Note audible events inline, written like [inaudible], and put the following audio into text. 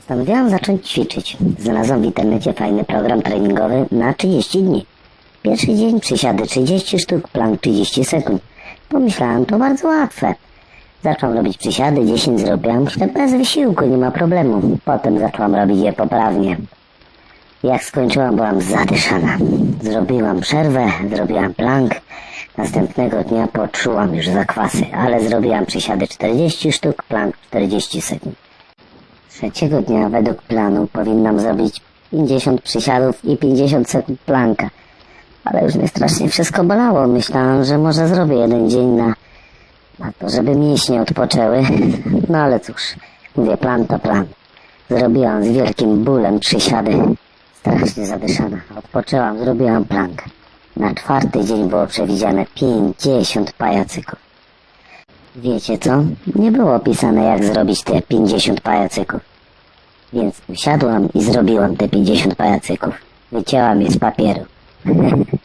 Postanowiłam zacząć ćwiczyć. Znalazłam w internecie fajny program treningowy na 30 dni. Pierwszy dzień przysiady 30 sztuk, plank 30 sekund. Pomyślałam, to bardzo łatwe. Zaczęłam robić przysiady, 10 zrobiłam, myślę, bez wysiłku, nie ma problemu. Potem zaczęłam robić je poprawnie. Jak skończyłam, byłam zadyszana. Zrobiłam przerwę, zrobiłam plank. Następnego dnia poczułam już zakwasy, ale zrobiłam przysiady 40 sztuk, plank 40 sekund. Trzeciego dnia według planu powinnam zrobić 50 przysiadów i 50 sekund planka. Ale już mnie strasznie wszystko bolało. Myślałam, że może zrobię jeden dzień na, na to, żeby mięśnie odpoczęły. [laughs] No ale cóż, mówię, plan to plan. Zrobiłam z wielkim bólem przysiady. Strasznie zadyszana. Odpoczęłam, zrobiłam plank. Na czwarty dzień było przewidziane 50 pajacyków. Wiecie co? Nie było opisane jak zrobić te 50 pajacyków. Więc usiadłam i zrobiłam te 50 pajacyków. Wycięłam je z papieru. [laughs]